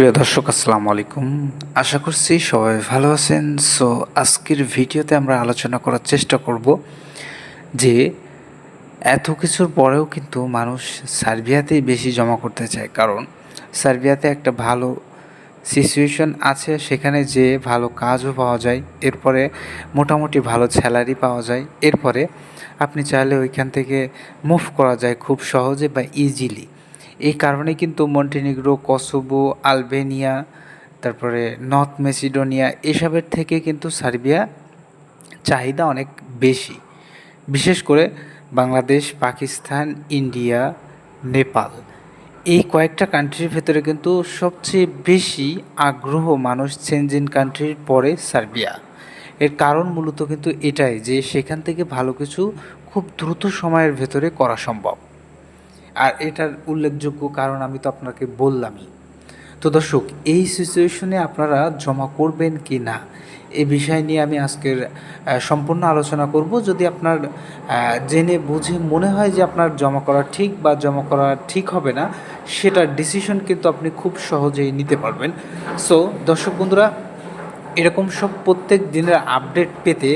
প্রিয় দর্শক, আসসালামু আলাইকুম। আশা করছি সবাই ভালো আছেন। সো আজকের ভিডিওতে আমরা আলোচনা করার চেষ্টা করব যে এত কিছুর পরেও কিন্তু মানুষ সার্বিয়াতেই বেশি জমা করতে চায়। কারণ সার্বিয়াতে একটা ভালো সিচুয়েশন আছে, সেখানে যে ভালো কাজও পাওয়া যায়, এরপরে মোটামুটি ভালো স্যালারি পাওয়া যায়, এরপরে আপনি চাইলে ওইখান থেকে মুভ করা যায় খুব সহজে বা ইজিলি এই কারণে কিন্তু মন্টিনিগ্রো, কসোভো, আলবেনিয়া, তারপরে নর্থ মেসিডোনিয়া এসবের থেকে কিন্তু সার্বিয়া চাহিদা অনেক বেশি। বিশেষ করে বাংলাদেশ, পাকিস্তান, ইন্ডিয়া, নেপাল। এই কয়েকটা কান্ট্রির ভেতরে কিন্তু সবচেয়ে বেশি আগ্রহ মানুষ চেঞ্জ ইন কান্ট্রির পরে সার্বিয়া। এর কারণ মূলত কিন্তু এটাই যে সেখান থেকে ভালো কিছু খুব দ্রুত সময়ের ভেতরে করা সম্ভব। আর এটার উল্লেখযোগ্য কারণ আমি তো আপনাকে বললামই। তো দর্শক, এই সিচুয়েশনে আপনারা জমা করবেন কি না এই বিষয় নিয়ে আমি আজকের সম্পূর্ণ আলোচনা করব। যদি আপনার জেনে বুঝে মনে হয় যে আপনার জমা করা ঠিক বা জমা করা ঠিক হবে না, সেটার ডিসিশন কিন্তু আপনি খুব সহজেই নিতে পারবেন। সো দর্শক বন্ধুরা, এরকম সব প্রত্যেক দিনের আপডেট পেতে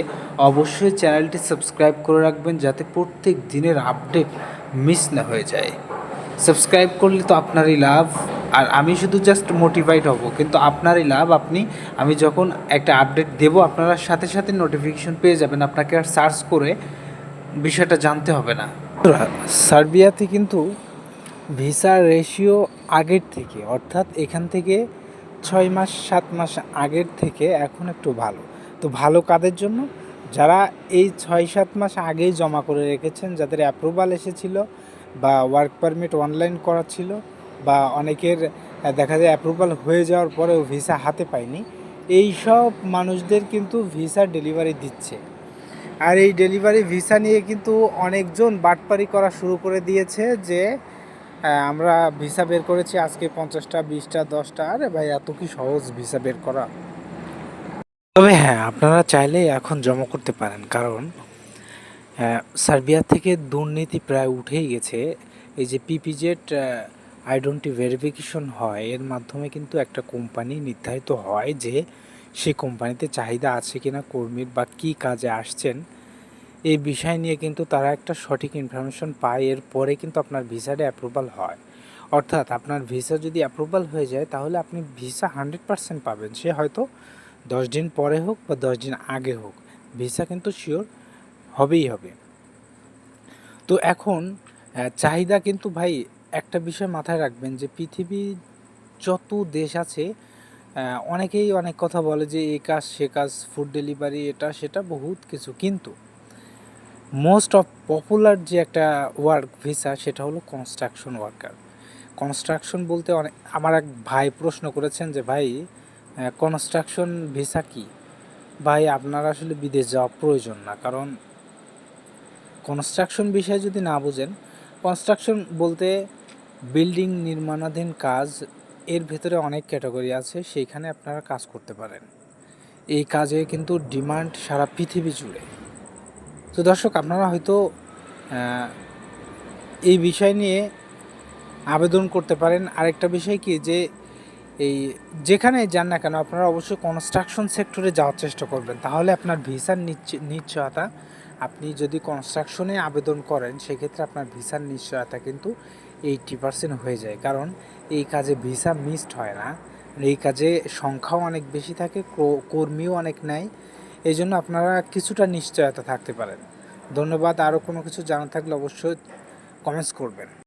অবশ্যই চ্যানেলটি সাবস্ক্রাইব করে রাখবেন, যাতে প্রত্যেক দিনের আপডেট মিস না হয়ে যায়। সাবস্ক্রাইব করলে তো আপনারই লাভ। আর আমি শুধু জাস্ট মোটিভেট হব। কিন্তু আপনারই লাভ, আপনি, আমি যখন একটা আপডেট দেব, আপনারা সাথে সাথে নোটিফিকেশন পেয়ে যাবেন। আপনাকে আর সার্চ করে বিষয়টা জানতে হবে না। সার্বিয়াতে কিন্তু ভিসা রেশিও আগের থেকে, অর্থাৎ এখান থেকে ছয় মাস, সাত মাস আগের থেকে এখন একটু ভালো। তো ভালো কাদের জন্য? যারা এই ছয় সাত মাস আগেই জমা করে রেখেছেন, যাদের অ্যাপ্রুভাল এসেছিল বা ওয়ার্ক পারমিট অনলাইন করা ছিল বা অনেকের দেখা যায় অ্যাপ্রুভাল হয়ে যাওয়ার পরেও ভিসা হাতে পায়নি, এই সব মানুষদের কিন্তু ভিসা ডেলিভারি দিচ্ছে। আর এই ডেলিভারি ভিসা নিয়ে কিন্তু অনেকজন বাটপারি করা শুরু করে দিয়েছে যে আমরা ভিসা বের করেছি আজকে পঞ্চাশটা, বিশটা, দশটা, আরে ভাই এত কি সহজ ভিসা বের করা। তবে হ্যাঁ আপনারা চাইলে এখন জমা করতে পারেন। কারণ সার্বিয়া থেকে দুর্নীতি প্রায় উঠেই গেছে। এই যে পিপিজেড আইডেন্টি ভেরিফিকেশন হয়, এর মাধ্যমে কিন্তু একটা কোম্পানি নির্ধারিত হয় যে সেই কোম্পানিতে চাহিদা আছে কিনা, কর্মীর বা কী কাজে আসছেন। এই বিষয় নিয়ে কিন্তু তারা একটা সঠিক ইনফরমেশন পায়, এরপরে কিন্তু আপনার ভিসাটা অ্যাপ্রুভাল হয়। অর্থাৎ আপনার ভিসা যদি অ্যাপ্রুভাল হয়ে যায়, তাহলে আপনি ভিসা হান্ড্রেড পার্সেন্ট পাবেন। সে হয়তো দশ দিন পরে হোক বা দশ দিন আগে হোক, ভিসা কিন্তু শিওর হবেই হবে। তো এখন চাহিদা কিন্তু ভাই একটা বিষয় মাথায় রাখবেন যে পৃথিবী যত দেশ আছে অনেকেই অনেক কথা বলে যে এই কাজ, সে কাজ ফুড ডেলিভারি এটা, সেটা বহুত কিছু। কিন্তু মোস্ট অফ পপুলার যে একটা ওয়ার্ক ভিসা সেটা হলো কনস্ট্রাকশন ওয়ার্কার কনস্ট্রাকশন বলতে অনেক, আমার এক ভাই প্রশ্ন করেছেন যে ভাই কনস্ট্রাকশন ভিসা কি? ভাই, আপনার আসলে বিদেশ যাওয়া প্রয়োজন না, কারণ কনস্ট্রাকশন বিষয়ে যদি না বুঝেন কনস্ট্রাকশন বলতে বিল্ডিং নির্মাণাধীন কাজ, এর ভেতরে অনেক ক্যাটাগরি আছে, সেইখানে আপনারা কাজ করতে পারেন। এই কাজে কিন্তু ডিমান্ড সারা পৃথিবী জুড়ে। তো দর্শক, আপনারা হয়তো এই বিষয় নিয়ে আবেদন করতে পারেন। আরেকটা বিষয় কি, যে এই যেখানে যান না কেন আপনারা অবশ্যই কনস্ট্রাকশন সেক্টরে যাওয়ার চেষ্টা করবেন। তাহলে আপনার ভিসার নিশ্চ- নিশ্চয়তা, আপনি যদি কনস্ট্রাকশনে আবেদন করেন, সেক্ষেত্রে আপনার ভিসার নিশ্চয়তা কিন্তু এইটটি পার্সেন্ট হয়ে যায়। কারণ এই কাজে ভিসা মিসড হয় না। এই কাজে সংখ্যাও অনেক বেশি থাকে কর্মীও অনেক নেয়। এই জন্য আপনারা কিছুটা নিশ্চয়তা থাকতে পারেন। ধন্যবাদ। আরও কোনো কিছু জানা থাকলে অবশ্যই কমেন্টস করবেন।